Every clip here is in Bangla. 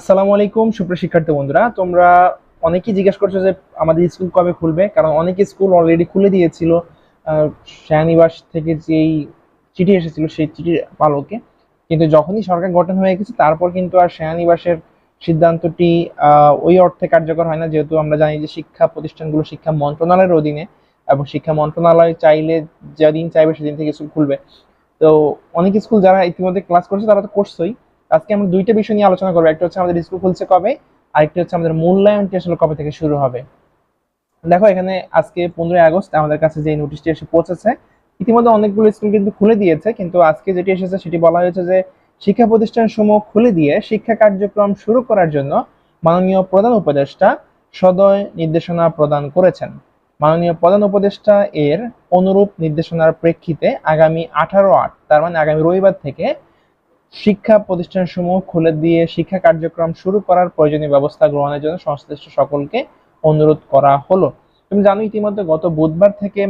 আসসালামু আলাইকুম সুপ্রিয় শিক্ষার্থী বন্ধুরা। তোমরা অনেকেই জিজ্ঞেস করছ যে আমাদের স্কুল কবে খুলবে কারণ অনেক স্কুল অলরেডি খুলে দিয়েছিল। আহ, শাহনিবাস থেকে যেই চিঠি এসেছিল সেই চিঠির পালকে কিন্তু যখনই সরকার গঠন হয়ে গেছে তারপর কিন্তু আর শাহনিবাসের সিদ্ধান্তটি ওই অর্থে কার্যকর হয় না। যেহেতু আমরা জানি যে শিক্ষা প্রতিষ্ঠানগুলো শিক্ষা মন্ত্রণালয়ের অধীনে এবং শিক্ষা মন্ত্রণালয় চাইলে যেদিন চাইবে সেদিন থেকে স্কুল খুলবে। তো অনেক স্কুল যারা ইতিমধ্যে ক্লাস করছে তারা তো করছেই। আজকে আমরা দুইটা বিষয় নিয়ে আলোচনা করব। একটা হচ্ছে আমাদের স্কুল খুলছে কবে, আরেকটি হচ্ছে আমাদের মূল্যায়নটি আসলে কবে থেকে শুরু হবে। দেখো, এখানে আজকে পনেরোই আগস্ট, আমাদের কাছে যে নোটিশটি এসে পৌঁছেছে, ইতিমধ্যে অনেকগুলো স্কুল কিন্তু খুলে দিয়েছে, কিন্তু আজকে যেটি এসেছে সেটি বলা হয়েছে যে, শিক্ষা প্রতিষ্ঠান সমূহ খুলে দিয়ে শিক্ষা কার্যক্রম শুরু করার জন্য মাননীয় প্রধান উপদেষ্টা সদয় নির্দেশনা প্রদান করেছেন। মাননীয় প্রধান উপদেষ্টা এর অনুরূপ নির্দেশনার প্রেক্ষিতে আগামী আঠারো আট, তার মানে আগামী রবিবার থেকে শিক্ষা প্রতিষ্ঠানসমূহ খুলে দিয়ে শিক্ষা কার্যক্রম শুরু করার প্রয়োজনীয় ব্যবস্থা গ্রহণের জন্য সংশ্লিষ্ট সকলকে অনুরোধ করা হলো। তুমি জানো ইতিমধ্যে গত বুধবার থেকে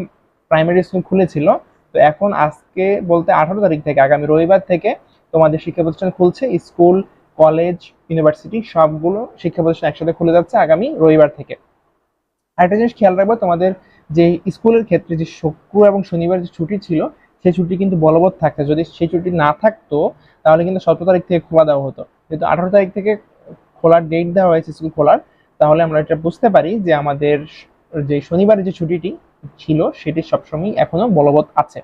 প্রাইমারি স্কুল খুলেছিল। তো এখন আজকে বলতে আঠারো তারিখ থেকে, আগামী রবিবার থেকে তোমাদের শিক্ষা প্রতিষ্ঠান খুলছে। স্কুল কলেজ ইউনিভার্সিটি সবগুলো শিক্ষা প্রতিষ্ঠান একসাথে খুলে যাচ্ছে আগামী রবিবার থেকে। আরেকটা জিনিস খেয়াল রাখব, তোমাদের যে স্কুলের ক্ষেত্রে যে শুক্র এবং শনিবার যে ছুটি ছিল সেই ছুটি কিন্তু বলবৎ থাকতো। যদি সেই ছুটি না থাকতো, তাহলে কিন্তু সতেরো তারিখ থেকে খোলা দেওয়া হতো। যেহেতু আঠারো তারিখ থেকে খোলার ডেট দেওয়া হয়েছে স্কুল খোলার, তাহলে আমরা এটা বুঝতে পারি যে আমাদের যে শনিবারের যে ছুটিটি ছিল, সেটি সবসময় এখনও বলবৎ আছে।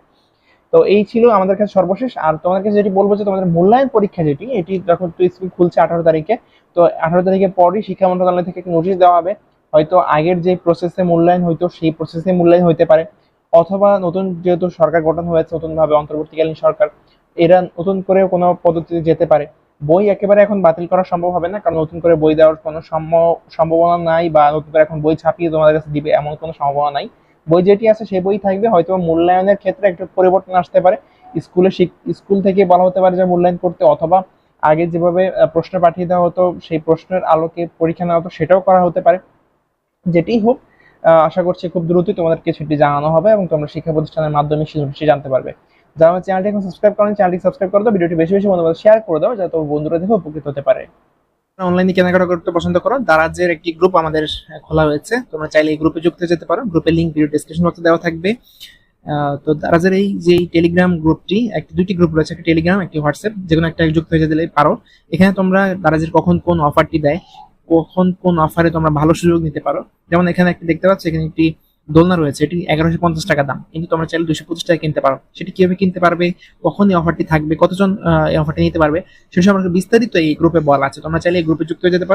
তো এই ছিল আমাদের কাছে সর্বশেষ। আর তোমাদের কাছে যেটি বলব যে তোমাদের মূল্যায়ন পরীক্ষা যেটি, এটি যখন তো স্কুল খুলছে আঠারো তারিখে, তো আঠারো তারিখের পরই শিক্ষা মন্ত্রণালয় থেকে নোটিশ দেওয়া হবে। হয়তো আগের যে প্রসেসে মূল্যায়ন হইতো, সেই প্রসেসে মূল্যায়ন হইতে পারে। অথবা নতুন যেহেতু সরকার গঠন হয়েছে নতুন ভাবে অন্তর্বর্তীকালীন সরকার, এরা নতুন করে কোনো পদ্ধতিতে যেতে পারে। বই একেবারে এখন বাতিল করা সম্ভব হবে না, কারণ নতুন করে বই দেওয়ার কোনো সম্ভ- সম্ভাবনা নাই বা নতুন করে এখন বই ছাপিয়ে তোমাদের কাছে দিবে এমন কোনো সম্ভাবনা নাই। বই যেটি আছে সেই বই থাকবে, হয়তো মূল্যায়নের ক্ষেত্রে একটু পরিবর্তন আসতে পারে। স্কুলে স্কুল থেকে বলা হতে পারে যে মূল্যায়ন করতে, অথবা আগে যেভাবে প্রশ্ন পাঠিয়ে দেওয়া হতো, সেই প্রশ্নের আলোকে পরীক্ষা নেওয়া হতো, সেটাও করা হতে পারে। যেটি হোক আশা করছি খুব দ্রুতই তোমাদেরকে সেটি জানানো হবে এবং তোমরা শিক্ষা প্রতিষ্ঠানের মাধ্যমে সেটি জানতে পারবে। যারা আমার চ্যানেলটি এখন সাবস্ক্রাইব করেন, চ্যানেলটি সাবস্ক্রাইব করে দাও, ভিডিওটি বেশি বেশি বন্ধুদের শেয়ার করে দাও, যাতে বন্ধুরা দেখে উপকৃত হতে পারে। অনলাইনে কেনাকাটা করতে পছন্দ করো, দারাজের একটি গ্রুপ আমাদের খোলা হয়েছে। তোমরা চাইলে এই গ্রুপে যুক্ত যেতে পারো। গ্রুপের লিংক ভিডিও ডেসক্রিপশন বক্সে দেওয়া থাকবে। তো দারাজের এই যে টেলিগ্রাম গ্রুপটি একটি, দুটি গ্রুপ রয়েছে, একটা টেলিগ্রাম একটি হোয়াটসঅ্যাপ যে কোনো একটা যুক্ত হয়ে যেতে পারো। এখানে তোমরা দারাজের কখন কোন অফারটি দেয় কখন কোন অফারে তোমরা ভালো সুযোগ নিতে পারো। যেমন এখানে একটি দেখতে পাচ্ছ, এখানে একটি দোলনা রয়েছে, এটি এগারোশো পঞ্চাশ টাকা দাম। কিন্তু তোমরা চাইলে দুশো পঁচিশ টাকা কিনতে পারো। সেটি কীভাবে কিনতে পারবে, কখন এই অফারটি থাকবে, কতজন এই অফারটি নিতে পারবে, সে সম্পর্কে বিস্তারিত এই গ্রুপে বলা আছে। তোমরা চাইলে এই গ্রুপে যুক্ত হয়ে যেতে পারো।